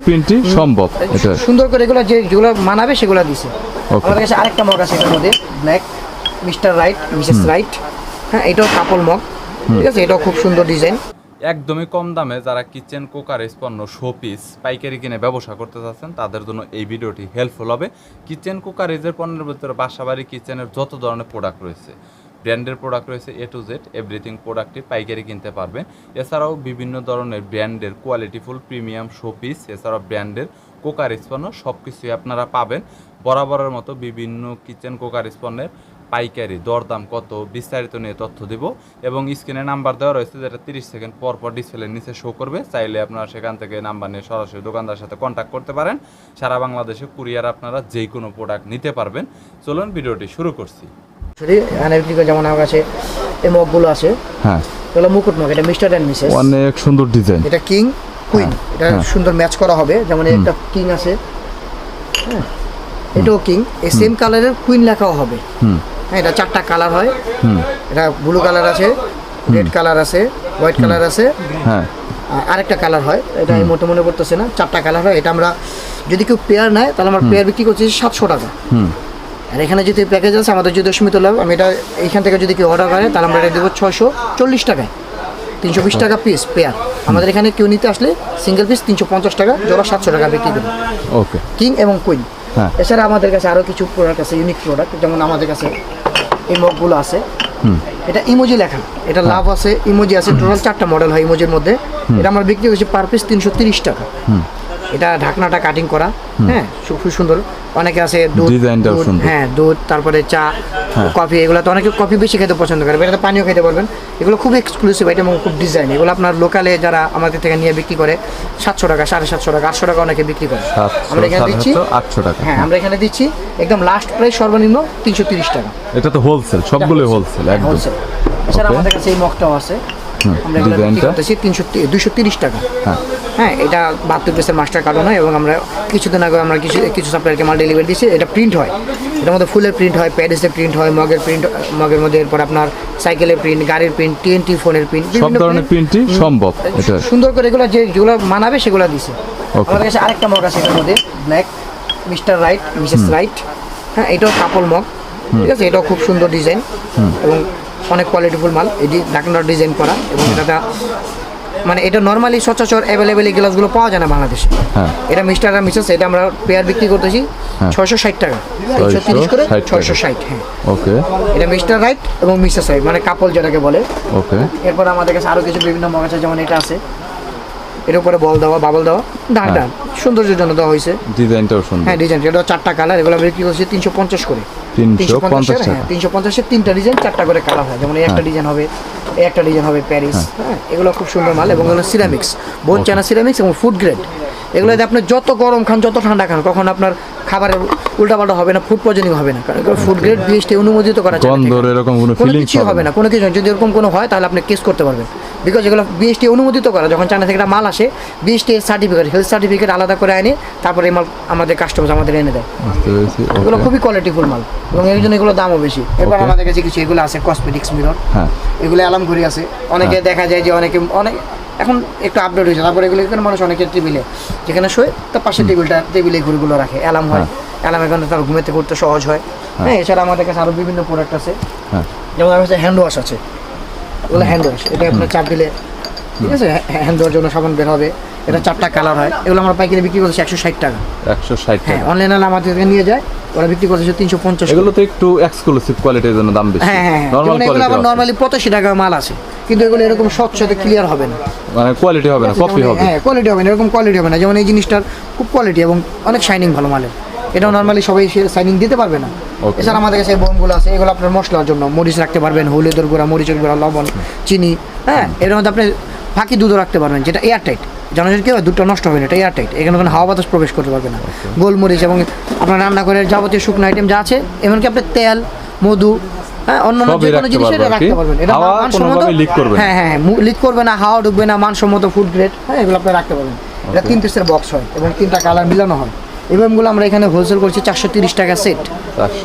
প্রিন্টই সম্ভব এটা। সুন্দর করে এগুলো যে যেগুলো মানাবে সেগুলো দিছে। আমাদের কাছে আরেকটা মগ আছে এটার মধ্যে black mister right Mrs right হ্যাঁ এটাও কাপল মগ। ঠিক আছে এটাও খুব সুন্দর ডিজাইন একদমই কম দামে যারা কিচেন কুকারেজ পণ্য শোপিস পাইকারি কিনে ব্যবসা করতে চাচ্ছেন তাদের জন্য এই ভিডিওটি হেল্পফুল হবে। কিচেন কুকারেজের পণ্যের ভিতরে বাসাবাড়ি কিচেনের যত ধরনের প্রোডাক্ট রয়েছে ব্র্যান্ডের প্রোডাক্ট রয়েছে এ টু জেড এভরিথিং প্রোডাক্টই পাইকারি কিনতে পারবেন। এছাড়াও বিভিন্ন ধরনের ব্র্যান্ডের কোয়ালিটিফুল প্রিমিয়াম শোপিস এছাড়াও ব্র্যান্ডের কুকারেজ পণ্য সব কিছুই আপনারা পাবেন। বরাবরের মতো বিভিন্ন কিচেন কুকারেজ পণ্যের পাইকারি দরদাম কত বিস্তারিত নিয়ে তথ্য দিব এবং স্ক্রিনে নাম্বার দেওয়া রয়েছে যেটা তিরিশ সেকেন্ড পর পর ডিসপ্লের নিচে শো করবে। চাইলে আপনারা সেখান থেকে নাম্বার নিয়ে সরাসরি দোকানদার সাথে কন্ট্যাক্ট করতে পারেন। সারা বাংলাদেশে কুরিয়ার আপনারা যে কোনো প্রোডাক্ট নিতে পারবেন। চলুন ভিডিওটি শুরু করছি। যেমন আমার কাছে এই মগগুলো আছে হ্যাঁ। এগুলো মুকুট মগ এটা মিস্টার অ্যান্ড মিসেস। অনেক সুন্দর ডিজাইন এটা কিং কুইন এটা হ্যাঁ। সুন্দর ম্যাচ করা হবে যেমন একটা কিং আছে হ্যাঁ এটাও কিং এই সেম কালারের কুইন লেখাও হবে। হুম। হ্যাঁ এটা চারটা কালার হয়। হুম। এটা ব্লু কালার আছে রেড কালার আছে হোয়াইট কালার আছে। হ্যাঁ। আর আরেকটা কালার হয় এটা এই মোটে মনে পড়তেছে না চারটা কালার হয় এটা আমরা যদি কেউ পেয়ার নেয় তাহলে আমরা পেয়ার বিক্রি করছি সাতশো টাকা। হুম। আর এখানে যদি প্যাকেজ আছে আমাদের যদি দশমিত লাভ আমি এটা এইখান থেকে যদি কেউ অর্ডার করে তাহলে আমরা এটা দেবো ছশো চল্লিশ টাকায়। তিনশো বিশ টাকা পিস পেয়ার আমাদের এখানে কেউ নিতে আসলে সিঙ্গেল পিস তিনশো পঞ্চাশ টাকা জোড়া সাতশো টাকা বিক্রি দেবো ওকে কিং এবং কুইন হ্যাঁ। এছাড়া আমাদের কাছে আরও কিছু প্রোডাক্ট আছে ইউনিক প্রোডাক্ট যেমন আমাদের কাছে এই মগগুলো আছে এটা ইমোজি লেখা। এটা লাভ আছে ইমোজি আছে টোটাল চারটা মডেল হয় ইমোজির মধ্যে। এটা আমার বিক্রি করছি পার পিস তিনশো তিরিশ টাকা। এটা ঢাকনাটা কাটিং করা। হ্যাঁ খুব সুন্দর। অনেকে আছে দুধ। হ্যাঁ দুধ তারপরে চা হ্যাঁ। কফি এগুলো তো অনেকে কফি বেশি খেতে পছন্দ করে এটাতে পানিও খেতে পারবেন এগুলো খুব এক্সক্লুসিভ আইটেম এবং খুব ডিজাইন এগুলো আপনার লোকালে যারা আমাদের থেকে নিয়ে বিক্রি করে সাতশো টাকা সাড়ে সাতশো টাকা আটশো টাকা অনেকে বিক্রি করে। আমরা এখানে দিচ্ছি আটশো টাকা। হ্যাঁ আমরা এখানে দিচ্ছি একদম লাস্ট প্রাইস সর্বনিম্ন তিনশো তিরিশ টাকা। এটা তো হোলসেল সবগুলো হোলসেল একদম। হোলসেল এছাড়া আমাদের কাছে এই মগটাও আছে। আমরা এগুলো বিক্রি করতেছি তিনশো দুশো তিরিশ টাকা। হ্যাঁ। হ্যাঁ এটা বাহাত্তর পিসের মাস্টার কার্টন হয় এবং আমরা কিছুদিন আগে আমরা কিছু কিছু সাপ্লাইকে মাল ডেলিভারি দিচ্ছি এটা প্রিন্ট হয়। এটার মধ্যে ফুলের প্রিন্ট হয় প্যারিসের প্রিন্ট হয় মগের প্রিন্ট মগের মধ্যে এরপর আপনার সাইকেলের প্রিন্ট গাড়ির প্রিন্ট টিএনটি ফোনের প্রিন্ট সব ধরনের প্রিন্টই সম্ভব সুন্দর করে এগুলো যে যেগুলো মানাবে সেগুলো দিছে। আমাদের কাছে আরেকটা মগ আছে এটার মধ্যে black mister right Mrs right হ্যাঁ এটাও কাপল মগ ঠিক আছে? এটাও খুব সুন্দর ডিজাইন এবং অনেক কোয়ালিটিফুল মাল। এটি ঢাকনার ডিজাইন করা এবং এটা মানে এটা নর্মালি সচরাচর অ্যাভেলেবেল এই গ্লাসগুলো পাওয়া যায় না বাংলাদেশে। হ্যাঁ। এটা মিস্টার আর মিসেস এটা আমরা পেয়ার বিক্রি করতেছি হ্যাঁ। ছয়শো ষাট টাকা। তিনশো তিরিশ করে 660 ছয়শো ষাট হ্যাঁ। ওকে। এটা মিস্টার রাইট এবং মিসেস রাইট মানে কাপল যেটাকে বলে। ওকে। এরপর আমাদের কাছে আরও কিছু বিভিন্ন মগ আছে যেমন এটা আছে। এর উপরে বল দেওয়া বাবল দেওয়া। ডাক ডাক সৌন্দর্যের জন্য দেওয়া হয়েছে। ডিজাইনটাও সুন্দর। হ্যাঁ ডিজাইন। এটা চারটা কালার এগুলো বিক্রি করছি তিনশো পঞ্চাশ করে। 350 টাকা। হ্যাঁ তিনশো পঞ্চাশের তিনটা ডিজাইন চারটা করে কালার হয়। যেমন এই একটা হ্যাঁ। ডিজাইন হবে এই একটা ডিজাইন হবে প্যারিস হ্যাঁ। এগুলো খুব সুন্দর মাল এবং এগুলো সিরামিক্স বোন চায়না সিরামিক্স এবং ফুড গ্রেড এগুলোতে আপনি যত গরম খান যত ঠান্ডা খান কখন আপনার খাবারের উল্টাপাল্টা হবে না ফুড পয়জনিং হবে না কারণ ফুড গ্রেড বিএসটি অনুমোদিত করা থেকে। এরকম কোনো কোনো ফিলিংস হবে না। কোনো কিছু যদি এরকম কোনো হয় তাহলে আপনি কেস করতে পারবেন। বিকজ এগুলো বিএসটি অনুমোদিত করা যখন চায়না থেকে একটা মাল আসে বিএসটি সার্টিফিকেট হেলথ সার্টিফিকেট আলাদা করে আনে তারপরে এই মাল আমাদের কাস্টমার আমাদের এনে দেয়। এগুলো খুবই কোয়ালিটিফুল মাল এবং এর জন্য এগুলো দামও বেশি। এবার আমাদের কাছে কিছু এগুলো আছে কসমেটিক্স মিরর হ্যাঁ। এগুলো অ্যালার্ম ঘড়ি আছে অনেকে দেখা যায় যে অনেকে অনেক এখন একটু আপডেট হয়েছে। তারপরে এগুলো এখানে মানুষ অনেকের টেবিলে যেখানে শোয় তার পাশে টেবিলটা টেবিলে ঘুরগুলো রাখে। অ্যালার্ম হয়। অ্যালার্ম এখানে তার ঘুমেতে করতে সহজ হয়। হ্যাঁ। এছাড়া আমাদের কাছে আরও বিভিন্ন প্রোডাক্ট আছে। হ্যাঁ। যেমন আমার কাছে হ্যান্ড ওয়াশ আছে। ওগুলো হ্যান্ড ওয়াশ এটা আপনার চাপ দিলে ঠিক আছে? হ্যান্ড ধোয়ার জন্য সাবান বের হবে। এটা চারটা কালার হয়। এগুলো আমরা পাইকারি বিক্রি করছি একশো ষাট টাকা। একশো ষাট হ্যাঁ অনলাইনে আমাদের থেকে নিয়ে যায়। ওরা বিক্রি করতেছে তিনশো পঞ্চাশ এগুলো তো একটু এক্সক্লুসিভ কোয়ালিটির জন্য দাম বেশি। হ্যাঁ হ্যাঁ হ্যাঁ। এগুলো আবার নর্মালি পঁচাশি টাকা মাল আছে। কিন্তু এগুলো এরকম স্বচ্ছ ক্লিয়ার হবে না। মানে কোয়ালিটি হবে না কপি হবে। হ্যাঁ কোয়ালিটি হবে না এরকম কোয়ালিটি হবে না। যেমন এই জিনিসটার খুব কোয়ালিটি এবং অনেক শাইনিং ভালো মালের। এটাও নর্মালি সবাই শাইনিং দিতে পারবে না। এছাড়া আমাদের কাছে বোনগুলো আছে এগুলো আপনার মশলার জন্য। মরিচ রাখতে পারবেন হলুদের গুঁড়া মরিচের গুঁড়া লবণ চিনি। হ্যাঁ এর মধ্যে আপনি ফাঁকি দুধও রাখতে পারবেন যেটা এয়ার টাইট জানেন কি হয় দুধটা নষ্ট হবে না এটা এয়ার টাইট এখানে কোনো হাওয়া বাতাস প্রবেশ করতে পারবে না। গোলমরিচ এবং আপনার রান্না করে যাবতীয় শুকনো আইটেম যা আছে এমনকি আপনার তেল মধু হ্যাঁ অন্য যে কোনো জিনিস। রাখতে পারবেন। এটা মানসম্মত হ্যাঁ হ্যাঁ লিক করবে না হাওয়া ঢুকবে না মানসম্মত ফুড গ্রেড হ্যাঁ এগুলো আপনি রাখতে পারবেন। এটা তিন পিসের বক্স হয় এবং তিনটা কালার মিলানো হয়। এই ব্যায়ামগুলো আমরা এখানে হোলসেল করছি চারশো তিরিশ টাকা সেট। এক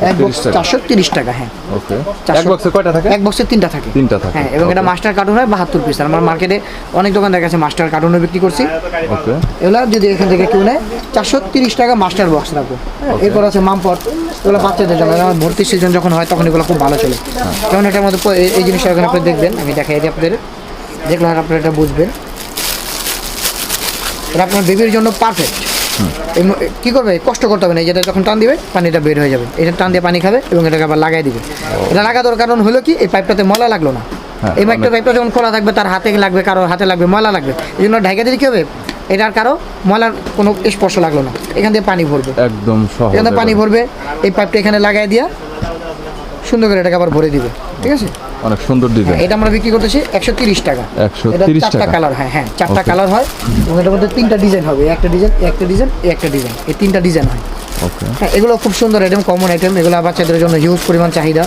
430 বক্স টাকা। চারশো তিরিশ টাকা হ্যাঁ। ওকে। এক বক্সে কয়টা থাকে? এক বক্সে তিনটা থাকে। তিনটা থাকে। হ্যাঁ এবং এটা মাস্টার কার্টুন হয় বাহাত্তর পিস। আমার মার্কেটে অনেক দোকান দেখা গেছে মাস্টার কার্টুনও বিক্রি করছি। ওকে। এগুলো যদি এখান থেকে কেউ নেয় চারশো তিরিশ টাকা মাস্টার বক্স রাখব। হ্যাঁ, এরপর আছে মামপট। এগুলো বাচ্চাদের জন্য ভর্তির সিজন যখন হয় তখন এগুলো খুব ভালো চলে। যেমন এটার মধ্যে এই- জিনিসটা এখন আপনি দেখবেন আমি দেখাই দিই আপনাদের। দেখলে আপনারা এটা বুঝবেন। এটা আপনার বেবির জন্য পারফেক্ট কি করবে? কষ্ট করতে হবে না যেটা যখন টান দিবে পানিটা বের হয়ে যাবে। এটা টান দিয়ে পানি খাবে এবং এটাকে আবার লাগাই দিবে। এটা লাগা দেওয়ার কারণ হলো কি এই পাইপটাতে ময়লা লাগল না। হ্যাঁ, এই পাইপটা পাইপটা যখন খোলা থাকবে তার হাতে লাগবে কারও হাতে লাগবে ময়লা লাগবে। এই জন্য ঢাকা দিলে কি হবে? এটার কারও ময়লার কোনো স্পর্শ লাগল না। এখান দিয়ে পানি ভরবে। একদম এখান থেকে পানি ভরবে। এই পাইপটা এখানে লাগাই দিয়া সুন্দর করে এটাকে আবার ভরে দিবে। ঠিক আছে? অনেক সুন্দর ডিজাইন এটা আমরা বিক্রি করতেছি একশো তিরিশ টাকা। 130 এটা চারটা টাকা। কালার হ্যাঁ হ্যাঁ চারটা কালার হয় এবং এটার মধ্যে তিনটা ডিজাইন হবে একটা ডিজাইন একটা ডিজাইন একটা ডিজাইন এই তিনটা ডিজাইন হয়। ওকে হ্যাঁ এগুলো খুব সুন্দর আইটেম কমন আইটেম এগুলো বাচ্চাদের জন্য হিউজ পরিমাণ চাহিদা।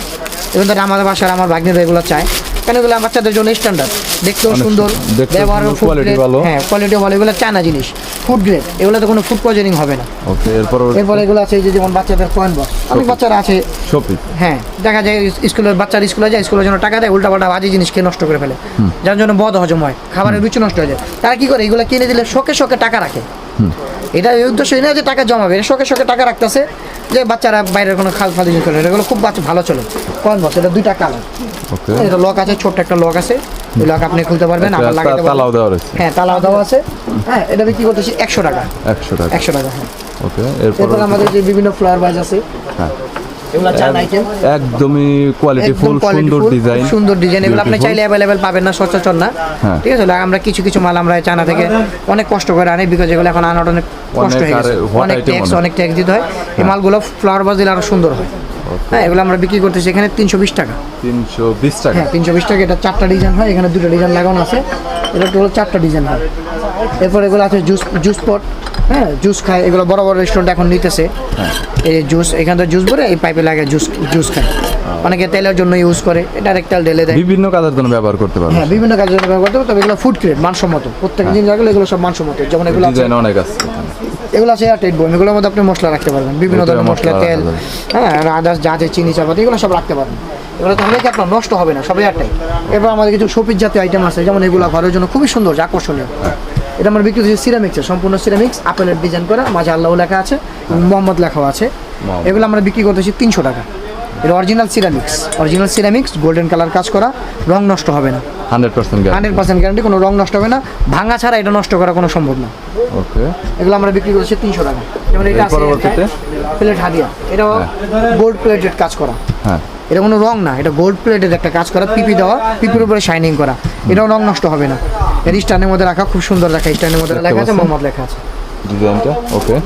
এবং তারা আমাদের বাসার আমার ভাগ্নেরা এগুলো চায়। কারণ এগুলো বাচ্চাদের জন্য স্ট্যান্ডার্ড দেখতেও সুন্দর ব্যবহারও গ্রেড ভালো। হ্যাঁ কোয়ালিটি ভালো এগুলো চায়না জিনিস ফুড গ্রেড এগুলোতে কোনো ফুড পয়জনিং হবে না। ওকে এরপর এরপর এগুলো আছে যে যেমন বাচ্চাদের কয়েন বক্স অনেক বাচ্চারা আছে। শপিস হ্যাঁ দেখা যায় স্কুলের বাচ্চার স্কুলে যায় স্কুলের জন্য টাকা দেয় উল্টাপাল্টা বাজে জিনিস খেয়ে নষ্ট করে ফেলে। যার জন্য বদ হজম হয় খাবারের রুচি নষ্ট হয়ে যায়। তারা কি করে? এগুলো কিনে দিলে শোকে শোকে টাকা রাখে। এটা এই উদ্দেশ্য না যে টাকা জমাবে শখে শোকে টাকা রাখতেছে যে বাচ্চারা বাইরের কোনো খাল ফাল জিনিস করে এগুলো খুব বাচ্চা ভালো চলে। কয়েন বস এটা দুইটা কালার এটা লক আছে ছোট্ট একটা লক আছে। ওই লক আপনি খুলতে পারবেন আবার লাগাতে তা- তালাও দেওয়া আছে হ্যাঁ তালাও দেওয়া আছে। হ্যাঁ এটা বিক্রি করতেছি একশো টাকা। একশো টাকা। একশো টাকা হ্যাঁ। ওকে এরপর আমাদের যে বিভিন্ন ফ্লাওয়ার বাজ আছে হ্যাঁ। একদমই কোয়ালিটি ফুল সুন্দর ডিজাইন সুন্দর ডিজাইন এগুলো আপনি চাইলে অ্যাভেলেবেল পাবেন না সচরাচর না। হ্যাঁ। ঠিক আছে আমরা কিছু কিছু মাল আমরা চায়না থেকে অনেক কষ্ট করে আনি বিকজ এগুলো এখন আনাটা অনেক কষ্ট হয়ে গেছে। অনেক ট্যাক্স অনেক। অনেক ট্যাক্স দিতে হয়। এই মালগুলো ফ্লাওয়ার বাজ দিলে আরও সুন্দর হয়। হ্যাঁ এগুলো আমরা বিক্রি করতেছি এখানে তিনশো বিশ টাকা। তিনশো বিশ টাকা? হ্যাঁ তিনশো বিশ টাকা এটা চারটা ডিজাইন হয় এখানে দুটো ডিজাইন লাগানো আছে। এটা টোটাল চারটা ডিজাইন হয়। এরপর এগুলো আছে জুস জুস পট হ্যাঁ জুস খায় এগুলো বড় বড় রেস্টুরেন্ট এখন নিতেছে। এই জুস এখান থেকে জুস ভরে এই পাইপে লাগে জুস জুস খায়। অনেকে তেলের জন্য ইউজ করে ডাইরেক্ট তেল ঢেলে দেয়। বিভিন্ন কাজের জন্য ব্যবহার করতে পারবে। হ্যাঁ বিভিন্ন কাজের জন্য ব্যবহার করতে হবে তবে এগুলো ফুড গ্রেড মানসম্মত। প্রত্যেক জিনিস লাগলে এগুলো সব মানসম্মত। যেমন এগুলো আছে অনেক আছে। এগুলো আছে এয়ারটাইট বই এগুলোর মধ্যে আপনি মশলা রাখতে পারবেন। বিভিন্ন ধরনের মশলা তেল হ্যাঁ আদার্স যা আছে চিনি চাপাতি এগুলো সব রাখতে পারবেন। এগুলো তাহলে কি আপনার নষ্ট হবে না সব এয়ারটাইট এরপর আমাদের কিছু শপিস জাতীয় আইটেম আছে যেমন এগুলো ঘরের জন্য খুবই সুন্দর আকর্ষণীয়। এটা আমরা বিক্রি করছি সিরামিক্সের সম্পূর্ণ সিরামিক্স আপেলের ডিজাইন করা মাঝে আল্লাহ লেখা আছে মোহাম্মদ লেখাও আছে। এগুলো আমরা বিক্রি করতেছি তিনশো টাকা। এটা original ceramics original ceramics golden colour কাজ করা রং নষ্ট হবে না। Hundred percent hundred percent guarantee কোনো রং নষ্ট হবে না। ভাঙা ছাড়া এটা নষ্ট করা কোনো সম্ভব না। ওকে। এগুলো আমরা বিক্রি করছি তিনশো টাকা। যেমন এটা আছে পরবর্তীতে? প্লেট হাদিয়া। এটাও গোল্ড প্লেটেড কাজ করা। হ্যাঁ। এটা কোনো রং না এটা গোল্ড প্লেটেড একটা কাজ করা পিপি দেওয়া পিপির উপরে শাইনিং করা। এটাও রং নষ্ট হবে না। এর স্টানের মধ্যে রাখা খুব সুন্দর রাখা। স্টানের মধ্যে লেখা আছে? মোহাম্মদ লেখা আছে। ডিজাইনটা? ওকে।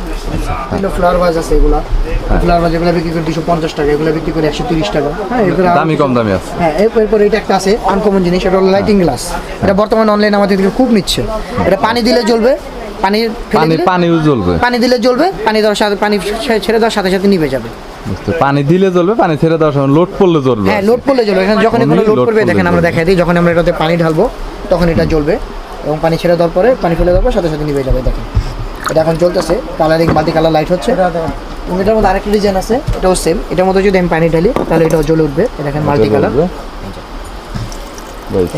বিভিন্ন ফ্লাওয়ার ভাজ আছে এগুলা। ফ্লাওয়ার ভাজ এগুলো বিক্রি করে দুশো পঞ্চাশ টাকা এগুলো বিক্রি করে একশো তিরিশ টাকা। হ্যাঁ এগুলো দামি কম দামি আছে। হ্যাঁ এরপর এটা একটা আছে আনকমন জিনিস এটা হলো লাইটিং গ্লাস এটা বর্তমানে অনলাইন আমাদের থেকে খুব নিচ্ছে। এটা পানি দিলে জ্বলবে পানি পানি পানিও জ্বলবে। পানি দিলে জ্বলবে পানি দেওয়ার সাথে পানি ছেড়ে দেওয়ার সাথে সাথে নিভে যাবে। বুঝতে পানি দিলে জ্বলবে পানি ছেড়ে দেওয়ার সময় লোড পড়লে জ্বলবে হ্যাঁ লোড পড়লে জ্বলবে। এখানে যখন কোনো লোড করবে দেখেন আমরা দেখাই দিই যখন আমরা এটাতে পানি ঢালবো তখন এটা জ্বলবে এবং পানি ছেড়ে দেওয়ার পরে পানি ফেলে দেওয়ার সাথে সাথে নিভে যাবে দেখেন। এটা এখন চলতেছে কালারিং মাল্টি কালার লাইট হচ্ছে। এটার মধ্যে আরেকটা ডিজাইন আছে এটাও সেম এটার মধ্যে যদি আমি পানি ঢালি তাহলে এটাও জ্বলে উঠবে। এটা দেখেন মাল্টি কালার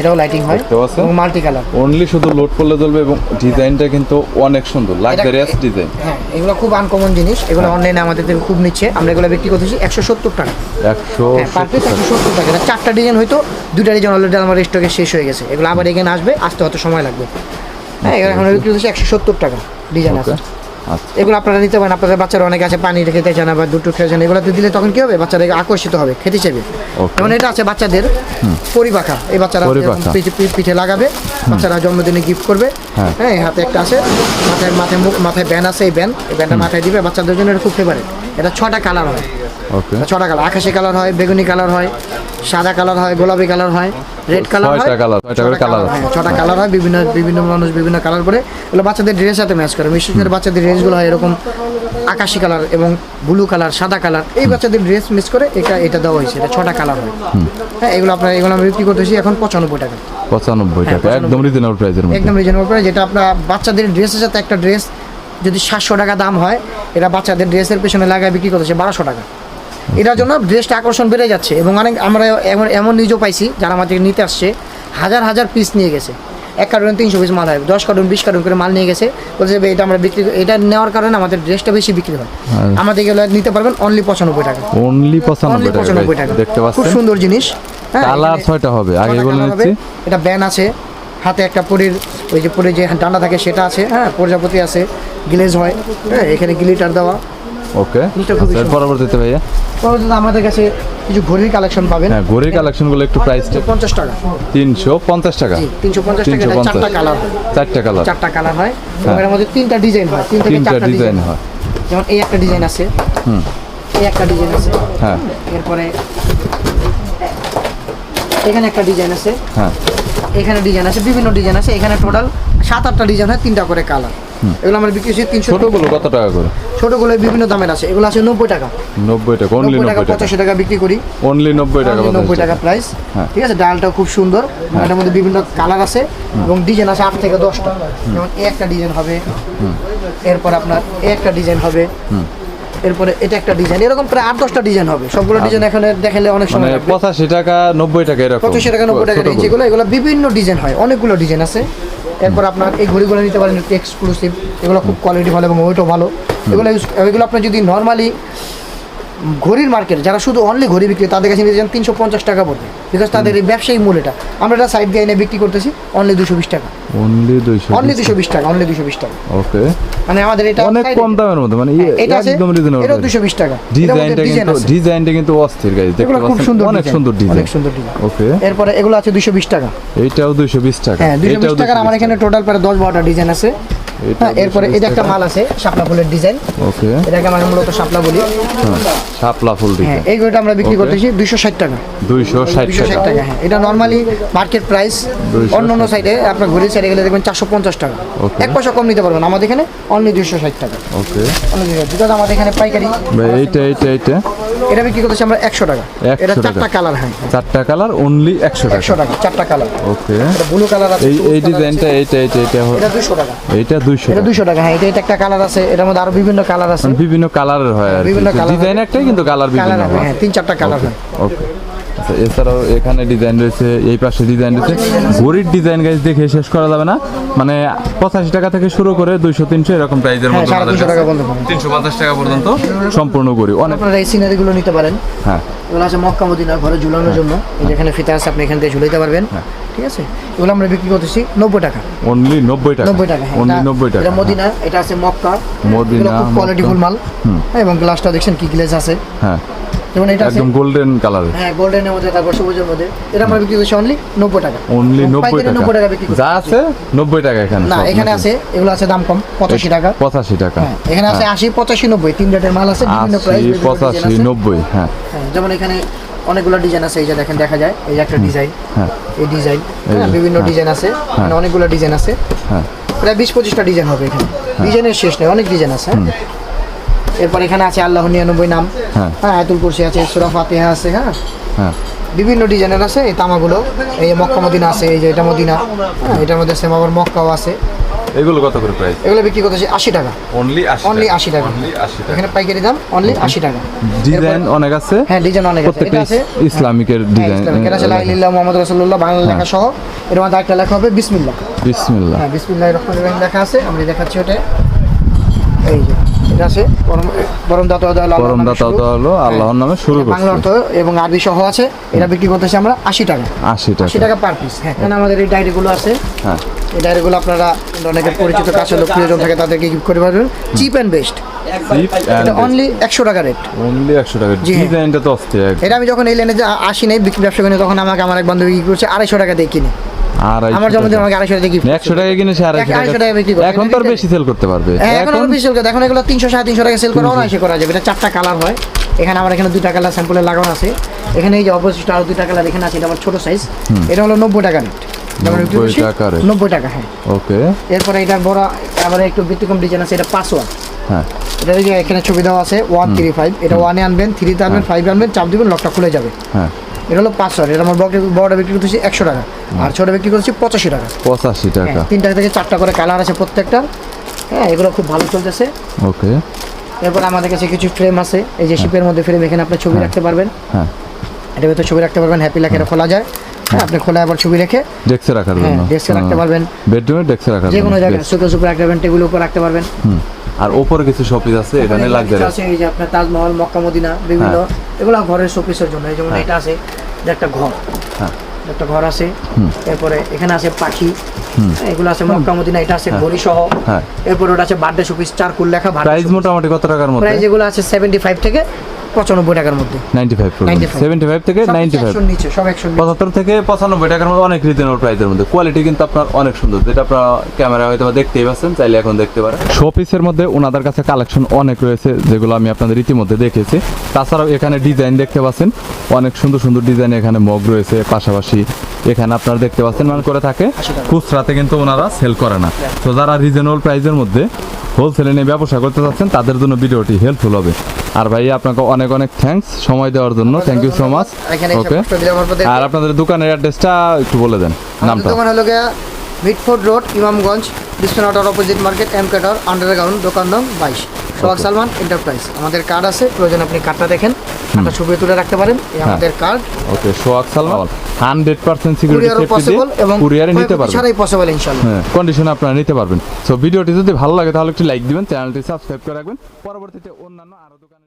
এটাও লাইটিং হয়। দেখতে এবং মাল্টি কালার অনলি শুধু লোড করলে এবং ডিজাইনটা কিন্তু অনেক সুন্দর লাক্সারিয়াস ডিজাইন হ্যাঁ এগুলো খুব আনকমন জিনিস। এগুলো অনলাইনে আমাদের থেকে খুব নিচ্ছে। আমরা এগুলো বিক্রি করতেছি একশো সত্তর টাকা। একশো হ্যাঁ পার পিস একশো সত্তর টাকা। এটা চারটা ডিজাইন হয়তো ডিজাইন অলরেডি আমার স্টকে শেষ হয়ে গেছে। এগুলো আবার এখানে আসবে। আসতে হয়তো সময় লাগবে। হ্যাঁ এগুলো এখন বিক্রি করতেছি একশো সত্তর টাকা ডিজাইন আছে এগুলো আপনারা নিতে পারেন। আপনাদের বাচ্চারা অনেক আছে পানি রেখে দেয় জানা বা দুটো খেয়ে চান এগুলোতে দিলে তখন কি হবে? বাচ্চারা আকর্ষিত হবে খেতে চাইবে. যেমন এটা আছে বাচ্চাদের পরিপাখা এই বাচ্চারা পিঠে- লাগাবে বাচ্চারা জন্মদিনে গিফট করবে। হ্যাঁ। হ্যাঁ এই হাতে একটা আছে মাথায় মাথায় মুখ মাথায় ব্যান আছে এই ব্যান এই ব্যানটা মাথায় দিবে বাচ্চাদের জন্য এটা খুব ফেভারেট এটা ছটা কালার হয়। ছটা কালার আকাশি কালার হয় বেগুনি কালার হয় সাদা কালার হয় গোলাপি কালার হয় রেড কালার হয়। ছটা কালার হয় বিভিন্ন বিভিন্ন মানুষ বিভিন্ন কালার করে এগুলো বাচ্চাদের ড্রেস সাথে ম্যাচ করে। বিশেষ করে বাচ্চাদের ড্রেসগুলো হয় এরকম আকাশি কালার এবং ব্লু কালার সাদা কালার। এই বাচ্চাদের ড্রেস মিস করে এটা এটা দেওয়া হয়েছে এটা ছটা কালার হয়। হ্যাঁ এগুলো আপনার এগুলো আমরা বিক্রি করতেছি এখন পঁচানব্বই টাকা। পঁচানব্বই হ্যাঁ, টাকা একদম রিজনেবল প্রাইসের মধ্যে। একদম রিজনেবল প্রাইস যেটা আপনার বাচ্চাদের ড্রেসের সাথে একটা ড্রেস যদি সাতশো টাকা দাম হয় এটা বাচ্চাদের ড্রেসের পেছনে লাগায় বিক্রি করতেছে বারোশো টাকা। এটার জন্য ড্রেসটা আকর্ষণ বেড়ে যাচ্ছে এবং অনেক আমরা এমন এমন নিজেও পাইছি যারা আমাদের নিতে আসছে। হাজার হাজার পিস নিয়ে গেছে। এক কার্টুন তিনশো পিস মাল হয় দশ কার্টুন বিশ কার্টুন করে মাল নিয়ে গেছে। বলছে এটা আমরা বিক্রি এটা নেওয়ার কারণে আমাদের ড্রেসটা বেশি বিক্রি হয়। আমাদের এগুলো নিতে পারবেন অনলি পঁচানব্বই টাকা। অনলি পঁচানব্বই টাকা পঁচানব্বই। টাকা। দেখতে খুব সুন্দর জিনিস। হ্যাঁ, কালার ছয়টা হবে আগে বলে নিচ্ছি এটা ব্যান আছে। হাতে একটা পরির ওই যে পরে যে ডান্ডা থাকে সেটা আছে হ্যাঁ প্রজাপতি আছে গ্লেজ হয়। হ্যাঁ এখানে গ্লিটার দেওয়া। ওকে এটা পরবর্তীতে ভাইয়া? পরবর্তীতে আমাদের কাছে কিছু ঘড়ির কালেকশন পাবেন। হ্যাঁ ঘড়ির কালেকশনগুলো একটু প্রাইসটা পঞ্চাশ টাকা। তিনশো পঞ্চাশ টাকা। জি তিনশো পঞ্চাশ টাকা চারটা কালার হয়। চারটা কালার। চারটা কালার হয়। এর মধ্যে তিনটা ডিজাইন হয়। তিন থেকে চারটা ডিজাইন হয়। যেমন এই একটা ডিজাইন আছে। হুম। এই একটা ডিজাইন আছে। হ্যাঁ। এরপরে এখানে একটা ডিজাইন আছে। হ্যাঁ। এখানে ডিজাইন আছে বিভিন্ন ডিজাইন আছে। এখানে টোটাল সাত আটটা ডিজাইন হয় তিনটা করে কালার। এগুলো আমরা বিক্রি করছি তিনশো ছোটগুলো কত টাকা করে? ছোটগুলো বিভিন্ন দামের আছে। এগুলো আছে নব্বই টাকা। নব্বই টাকা অনলি টাকা পঁচাশি টাকা। বিক্রি করি। অনলি নব্বই টাকা নব্বই টাকা প্রাইস হ্যাঁ। ঠিক আছে ডালটাও খুব সুন্দর। এটার মধ্যে বিভিন্ন কালার আছে এবং ডিজাইন আছে আট থেকে দশটা। যেমন একটা ডিজাইন হবে এরপর আপনার একটা ডিজাইন হবে। এরপরে এটা একটা ডিজাইন এরকম প্রায় আট দশটা ডিজাইন হবে। সবগুলো ডিজাইন এখানে দেখালে অনেক মানে সময় পঁচাশি টাকা নব্বই টাকা এরকম। পঁচিশশো টাকা নব্বই টাকা। যেগুলো এগুলো বিভিন্ন ডিজাইন হয়। অনেকগুলো ডিজাইন আছে। এরপর আপনার এই ঘড়িগুলো নিতে পারেন, একটু এক্সক্লুসিভ এগুলো খুব কোয়ালিটি ভালো এবং ওয়েটও ভালো। এগুলো এগুলো আপনার যদি নর্মালি ঘড়ির মার্কেট যারা শুধু অনলি ঘড়ি বিক্রি তাদের কাছে নিতে চান তিনশো পঞ্চাশ টাকা পড়বে বিকজ তাদের এই ব্যবসায়ী মূল এটা। আমরা এটা সাইড দিয়ে এনে বিক্রি করতেছি অনলি দুশো বিশ টাকা। অনলি দুইশো অনলি দুশো বিশ টাকা অনলি দুশো বিশ টাকা। ওকে মানে আমাদের এটা অনেক কম দামের মধ্যে মানে হ্যাঁ, এটা আছে একদম রিজনেবল এটাও দুশো বিশ টাকা। ডিজাইনটা ডিজাইন কিন্তু ডিজাইনটা কিন্তু অস্থির গাইজ দেখতে খুব সুন্দর অনেক সুন্দর ডিজাইন অনেক সুন্দর ডিজাইন ওকে এরপরে এগুলো আছে দুশো বিশ টাকা। এইটাও দুইশো বিশ টাকা। হ্যাঁ দুশো বিশ এটাও টাকার আমার এখানে টোটাল প্রায় দশ বারোটা ডিজাইন আছে। এরপরে এটা একটা মাল আছে শাপলা ফুলের ডিজাইন। ওকে। এটাকে আমরা মূলত শাপলা বলি। শাপলা ফুল হ্যাঁ ডিজাইন এই গরুটা আমরা বিক্রি করতেছি দুইশো ষাট টাকা। দুইশো ষাট দুইশো ষাট টাকা টাকা হ্যাঁ। এটা নর্মালি মার্কেট প্রাইস অন্য অন্য সাইডে আপনার ঘড়ির সাইডে গেলে দেখবেন চারশো পঞ্চাশ টাকা। Okay. এক পয়সা কম নিতে পারবেন আমাদের এখানে অনলি দুইশো ষাট টাকা। ওকে। অনলি আমাদের এখানে পাইকারি। এইটা এইটা এইটা। এটা বিক্রি করতেছি আমরা একশো টাকা। এটা চারটা কালার হ্যাঁ। চারটা কালার অনলি একশো একশো টাকা চারটা কালার। ওকে ব্লু কালার আছে এই এই ডিজাইনটা এইটা এইটা এইটা এটা দুশো টাকা। এইটা দুইশো এটা দুশো টাকা হ্যাঁ এটা এটা একটা কালার আছে এটার মধ্যে আরও বিভিন্ন কালার আছে। বিভিন্ন কালারের হয় আর বিভিন্ন কালার ডিজাইন একটাই কিন্তু কালার বিভিন্ন হয়। তিন চারটা কালার হয়। ওকে এছাড়াও এখানে ডিজাইন রয়েছে এই পাশে ডিজাইন রয়েছে। ঘড়ির ডিজাইন গাইজ দেখে শেষ করা যাবে না। মানে পঁচাশি টাকা থেকে শুরু করে দুইশো তিনশো এরকম প্রাইজের হ্যাঁ মধ্যে তিনশো পঞ্চাশ টাকা পর্যন্ত সম্পূর্ণ ঘড়ি। অনেক এই সিনারিগুলো নিতে পারেন। হ্যাঁ। এগুলো আছে মক্কা মদিনা ঘরে ঝুলানোর জন্য। এই যে ফিতা আছে আপনি এখান থেকে ঝুলাইতে পারবেন। ঠিক আছে? এগুলো আমরা বিক্রি করতেছি নব্বই টাকা। অনলি নব্বই টাকা। নব্বই টাকা হ্যাঁ। অনলি নব্বই টাকা। এটা মদিনা এটা আছে মক্কা। মদিনা, কোয়ালিটিফুল মাল। হ্যাঁ, এবং গ্লাসটা দেখছেন কি গ্লেজ আছে। হ্যাঁ। যেমন এটা একদম গোল্ডেন কালার হ্যাঁ গোল্ডেনের মধ্যে তারপর সবুজের মধ্যে। এটা আমরা বিক্রি করছি অনলি নব্বই টাকা। অনলি নব্বই টাকা। নব্বই টাকা বিক্রি যা আছে নব্বই টাকা এখানে না এখানে আছে এগুলো আছে দাম কম পঁচাশি টাকা। পঁচাশি টাকা। হ্যাঁ এখানে আছে আশি পঁচাশি নব্বই। তিন রেটের মাল আছে বিভিন্ন প্রাইস পঁচাশি নব্বই হ্যাঁ। হ্যাঁ যেমন এখানে অনেকগুলো ডিজাইন আছে এই যে দেখেন দেখা যায় এই যে একটা ডিজাইন হ্যাঁ। এই ডিজাইন বিভিন্ন হ্যাঁ। ডিজাইন আছে এখানে অনেকগুলো ডিজাইন আছে। হ্যাঁ। প্রায় বিশ পঁচিশটা ডিজাইন হবে এখানে। ডিজাইনের শেষ নেই অনেক ডিজাইন আছে। হ্যাঁ এরপর এখানে আছে আল্লাহ নিরানব্বই নাম। হ্যাঁ। হ্যাঁ আয়তুল কুরসি আছে সুরা ফাতিহা আছে হ্যাঁ। হ্যাঁ। বিভিন্ন ডিজাইনের আছে এই তামাগুলো। এই মক্কা মদিনা আছে এই যে এটা মদিনা। হ্যাঁ এটার মধ্যে সেম আবার মক্কাও আছে। এগুলো কত করে প্রাইস এগুলো বিক্রি করতেছি আশি টাকা। অনলি অনলি আশি টাকা। এখানে পাইকারি দাম অনলি আশি টাকা। ডিজাইন অনেক আছে। হ্যাঁ ডিজাইন অনেক আছে। এটা আছে ইসলামিকের হ্যাঁ, ডিজাইন এটা আছে লাইলিল্লাহ মোহাম্মদ রাসূলুল্লাহ বাংলা লেখা সহ। এর মধ্যে একটা লেখা হবে বিসমিল্লাহ। বিসমিল্লাহ। হ্যাঁ বিসমিল্লাহ রহমান রহিম লেখা আছে। আমি দেখাচ্ছি ওটা। এই যে। আছে। পরম পরম দাতা আল্লাহ পরম দাতা হলো আল্লাহর নামে শুরু বাংলা অর্থ এবং আরবি সহ আছে। এটা বিক্রি করতেছি আমরা আশি টাকা। আশি আশি টাকা পার পিস হ্যাঁ এখানে আমাদের এই ডায়েরিগুলো আছে। হ্যাঁ। এই ডায়েরিগুলো আপনারা অনেকের পরিচিত কাছে লোক প্রিয়জন থাকে তাদেরকে গিফট করে পারবেন চিপ অ্যান্ড বেস্ট অনলি একশো টাকা রেট অনলি একশো টাকা হ্যাঁ। ডিজাইনটা তো অস্থির। এটা আমি যখন এই লাইনে আসি নাই বিক্রি ব্যবসা করি তখন আমাকে আমার এক বান্ধবী কি করছে? আড়াইশো টাকা দিয়ে কিনে। আর আমার জন্মদিন আমাকে আড়াইশো টাকা গিফট একশো টাকা কিনে সে আড়াইশো আড়াইশো টাকা। টাকা বিক্রি করে। এখন তো আর বেশি সেল করতে পারবে। হ্যাঁ এখন বেশি সেল এখন এগুলো তিনশো সাড়ে তিনশো টাকা সেল করা অনায়াসে করা যাবে। এটা চারটা কালার হয়। এখানে আমার এখানে দুইটা কালার স্যাম্পলে লাগানো আছে। এখানে এই যে অবশিষ্ট আরও দুইটা কালার এখানে আছে এটা আমার ছোট সাইজ এটা হলো নব্বই টাকা রেট 90 টাকা rate। নব্বই টাকা হ্যাঁ। ওকে। এরপরে এটার বড় আবার একটু ব্যতিক্রম ডিজাইন আছে এটা পাসওয়ার্ড হ্যাঁ। এটা যে এখানে ছবি দেওয়া আছে ওয়ান থ্রি ফাইভ এটা ওয়ানে আনবেন থ্রিতে আনবেন ফাইভ আনবেন চাপ দিবেন লকটা খুলে যাবে। হ্যাঁ। এটা হলো পাঁচশো এটা আমার বড় বড়টা বিক্রি করতেছি একশো টাকা। আর ছোটো বিক্রি করছি পঁচাশি টাকা। পঁচাশি হ্যাঁ, টাকা তিনটা থেকে চারটা করে কালার আছে প্রত্যেকটা। হ্যাঁ এগুলো খুব ভালো চলতেছে। ওকে। এরপর আমাদের কাছে কিছু ফ্রেম আছে। এই যে শিপের মধ্যে ফ্রেম এখানে আপনি ছবি রাখতে পারবেন। হ্যাঁ। এটার ভিতরে ছবি রাখতে পারবেন হ্যাপি লেখা খোলা যায়। হ্যাঁ আপনি খোলা আবার ছবি রেখে ডেস্কে রাখার হ্যাঁ জন্য ডেস্কে রাখতে পারবেন। বেডরুমে ডেস্কে রাখার যে কোনো জায়গায় বেশ। সুতো সুপে রাখতে পারবেন টেবিলের উপর রাখতে পারবেন। হুম। আর ওপরে কিছু শপিস আছে এখানে লাগবে আছে এই যে আপনার তাজমহল মক্কা মদিনা বিভিন্ন এগুলো ঘরের শোপিসের জন্য এই যেমন এটা আছে যে একটা ঘর। হ্যাঁ। একটা ঘর আছে এরপরে এখানে আছে পাখি হ্যাঁ, এগুলো আছে মক্কা মদিনা এটা আছে ঘড়ি সহ হ্যাঁ। এরপরে ওটা আছে বার্থডে শোপিস চার কুল লেখা প্রাইস মোটামুটি কত টাকার মধ্যে? প্রাইস এগুলো আছে সেভেন্টি ফাইভ থেকে পঁচানব্বই টাকার মধ্যে। নাইনটি ফাইভ 95 সেভেন্টি ফাইভ থেকে সব নাইনটি ফাইভ একশোর নিচে সব একশো পঁচাত্তর থেকে পঁচানব্বই টাকার মধ্যে অনেক রিজনেবল প্রাইসের মধ্যে। কোয়ালিটি কিন্তু আপনার অনেক সুন্দর। যেটা আপনার ক্যামেরা হয়তো দেখতেই পাচ্ছেন চাইলে এখন দেখতে পারেন। মধ্যে ওনাদের কাছে কালেকশন অনেক রয়েছে যেগুলো আমি আপনাদের ইতিমধ্যে দেখেছি। তাছাড়াও এখানে ডিজাইন দেখতে পাচ্ছেন। অনেক সুন্দর সুন্দর ডিজাইন এখানে মগ রয়েছে পাশাপাশি এখানে আপনারা দেখতে পাচ্ছেন মানে করে থাকে। খুচরাতে কিন্তু ওনারা সেল করে না। তো যারা রিজনেবল প্রাইসের মধ্যে হোলসেলে নিয়ে ব্যবসা করতে চাচ্ছেন তাদের জন্য ভিডিওটি হেল্পফুল হবে। আর ভাই আপনাকে অনেক অনেক থ্যাঙ্কস সময় দেওয়ার জন্য। Thank you so much okay আর আপনাদের দোকানের অ্যাড্রেসটা একটু বলে দেন নামটা। দোকান হলো গিয়া Mitford road Imamganj Bishwanath opposite market M কেটার আন্ডারগ্রাউন্ড দোকান নং বাইশ। সোহাগ সালমান এন্টারপ্রাইজ আমাদের কার্ড আছে প্রয়োজন আপনি কার্ডটা দেখেন। কার্ডটা ছবি তুলে রাখতে পারেন এই আমাদের card okay Sohag Salman hundred percent security safety possible এবং কুরিয়ারে নিতে পারবেন। ছাড়াই পসিবল ইনশাআল্লাহ। হ্যাঁ কন্ডিশনে আপনারা নিতে পারবেন। সো ভিডিওটি যদি ভালো লাগে তাহলে একটু লাইক দিবেন চ্যানেলটি সাবস্ক্রাইব করে রাখবেন। পরবর্তীতে অন্যান্য আরও দোকানে